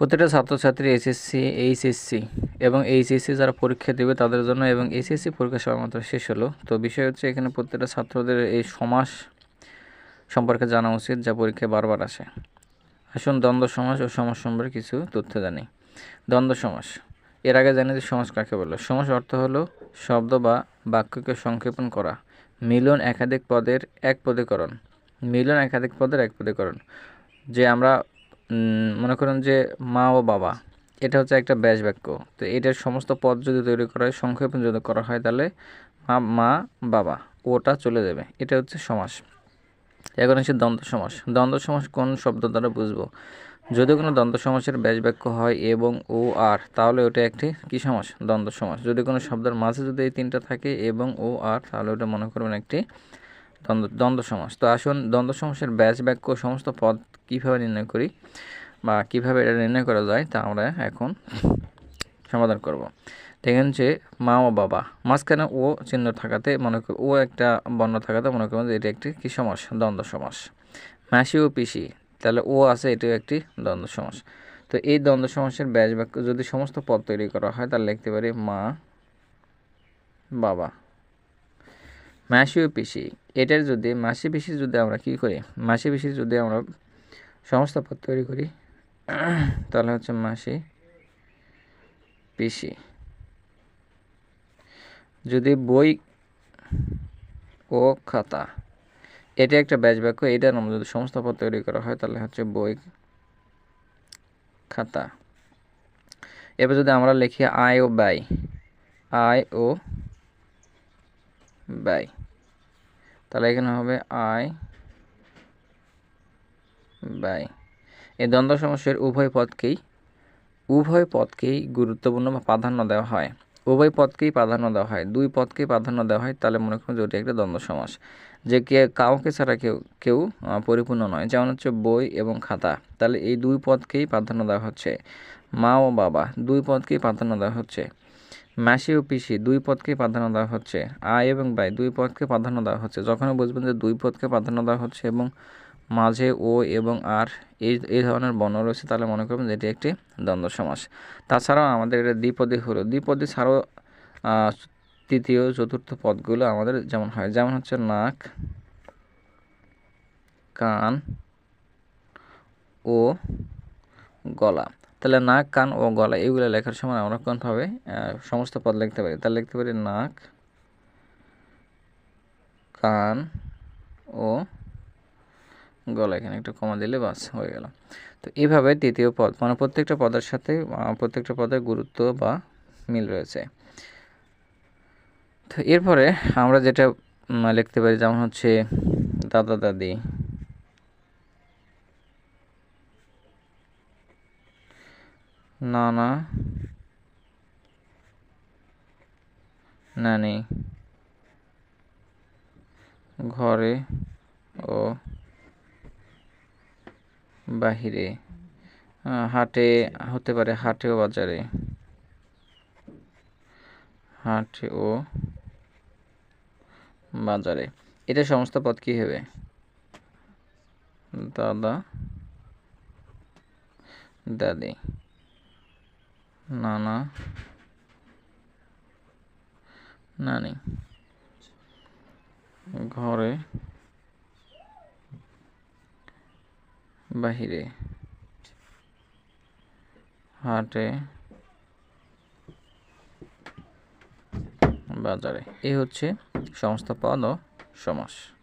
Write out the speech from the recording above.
প্রতিটা ছাত্রছাত্রী SSC, HSC এবং এইচএসসি যারা পরীক্ষা দেবে তাদের জন্য এবং এসএসসি পরীক্ষা সবেমাত্র শেষ হলো। তো বিষয় হচ্ছে এখানে প্রত্যেকটা ছাত্রদের এই সমাস সম্পর্কে জানা উচিত যা পরীক্ষায় বারবার আসে। আসুন দ্বন্দ্ব সমাস ও সমাস সম্পর্কে কিছু তথ্য জানি। দ্বন্দ্ব সমাস, এর আগে জানি যে সমাস কাকে বলে। সমাস অর্থ হলো শব্দ বা বাক্যকে সংক্ষেপণ করা। মিলন একাধিক পদের এক পদীকরণ। মিলন একাধিক পদের এক পদীকরণ। যে আমরা মনে করেন যে মা ও বাবা, এটা হচ্ছে একটা ব্যাস বাক্য। তো এটার সমস্ত পদ যদি তৈরি করা হয়, সংক্ষেপণ যদি করা হয়, তাহলে মা মা, বাবা, ওটা চলে যাবে। এটা হচ্ছে সমাস। এখন হচ্ছে দ্বন্দ্ব সমাস। দ্বন্দ্ব সমাস কোন শব্দ দ্বারা বুঝব? যদি কোনো দ্বন্দ্ব সমাসের ব্যাস বাক্য হয় এবং, ও, আর, তাহলে ওটা একটি কি সমাস? দ্বন্দ্ব সমাস। যদি কোনো শব্দের মাঝে যদি এই তিনটা থাকে, এবং, ও, আর, তাহলে ওটা মনে করবেন একটি দ্বন্দ্ব দ্বন্দ্ব সমাস। তো আসুন, দ্বন্দ্ব সমাসের ব্যাস বাক্য, সমস্ত পদ কীভাবে নির্ণয় করি বা কীভাবে এটা নির্ণয় করা যায় তা আমরা এখন সমাধান করব। দেখেন যে মা ও বাবা, মাঝখানে ও চিহ্ন থাকাতে মনে কর, ও একটা বর্ণ থাকাতে মনে করবেন যে এটা একটি কী সমাস? দ্বন্দ্ব সমাস। মাসি ও পিসি, তাহলে ও আছে এটিও একটি দ্বন্দ্ব সমাস। তো এই দ্বন্দ্ব সমাসের ব্যাস বাক্য যদি সমস্ত পদ তৈরি করা হয়, তাহলে লিখতে পারি মা, বাবা। মাসি ও পিসি, এটার যদি, মাসি পিসি যদি আমরা কী করি? মাসি পিসি যদি আমরা সমস্ত পদ তৈরি করি। তাহলে হচ্ছে মাসি, পিসি। যদি বই ও খাতা, এটা একটা ব্যাচ বাক্য এটার নাম যদি সমস্ত পদ তৈরি করা হয়, তাহলে হচ্ছে বই, খাতা। এবার যদি আমরা লিখি আয় ও ব্যয়, আয় ও ব্যয়, তাহলে এখানে হবে আয় ব্যয় এই দ্বন্দ্ব সমস্যার উভয় পদকেই উভয় পদকেই গুরুত্বপূর্ণ বা প্রাধান্য দেওয়া হয়। উভয় পদকেই প্রাধান্য দেওয়া হয়। দুই পদকেই প্রাধান্য দেওয়া হয়, তাহলে মনে করুন ওটা একটা দ্বন্দ্ব সমাস। যে কে, কাউকে ছাড়া কেউ কেউ পরিপূর্ণ নয়। যেমন হচ্ছে বই এবং খাতা। তাহলে এই দুই পদকেই প্রাধান্য দেওয়া হচ্ছে। মা ও বাবা, দুই পদকেই প্রাধান্য দেওয়া হচ্ছে। মাসি ও পিসি, দুই পদকেই প্রাধান্য দেওয়া হচ্ছে। আয় এবং ব্যয়, দুই পদকে প্রাধান্য দেওয়া হচ্ছে। যখনই বুঝবেন যে দুই পদকে প্রাধান্য দেওয়া হচ্ছে এবং মাঝে ও এবং আর এই এই ধরনের বর্ণ রয়েছে, তাহলে মনে করবেন যে এটি একটি দ্বন্দ্ব সমাস। তাছাড়াও আমাদের এটা দ্বিপদী হলো। দ্বিপদী ছাড়াও তৃতীয়, চতুর্থ পদগুলো আমাদের যেমন হয়। যেমন হচ্ছে নাক, কান ও গলা। তাহলে নাক, কান ও গলা, এগুলো লেখার সময় আমরা কোনভাবে সমস্ত পদ লিখতে পারি? তাহলে লিখতে পারি নাক, কান ও গলা এখানে একটা কমা দিলে বাস, হয়ে গেল। তো এইভাবে তৃতীয় পদ মানে প্রত্যেকটা পদের সাথে প্রত্যেকটা পদের গুরুত্ব বা মিল রয়েছে। তো এরপরে আমরা যেটা লিখতে পারি যেমন হচ্ছে, দাদা দাদি। নানা। নানি। ঘরে ও বাহিরে। হাটে, হতে পারে হাটে ও বাজারে। হাটে ও বাজারে। এটা সমস্ত পদ কি হবে? দাদা, দাদি, নানা, নানি। ঘরে বাহিরে। হাটে। বাজারে। এই হচ্ছে সমস্ত পদ ও সমাস।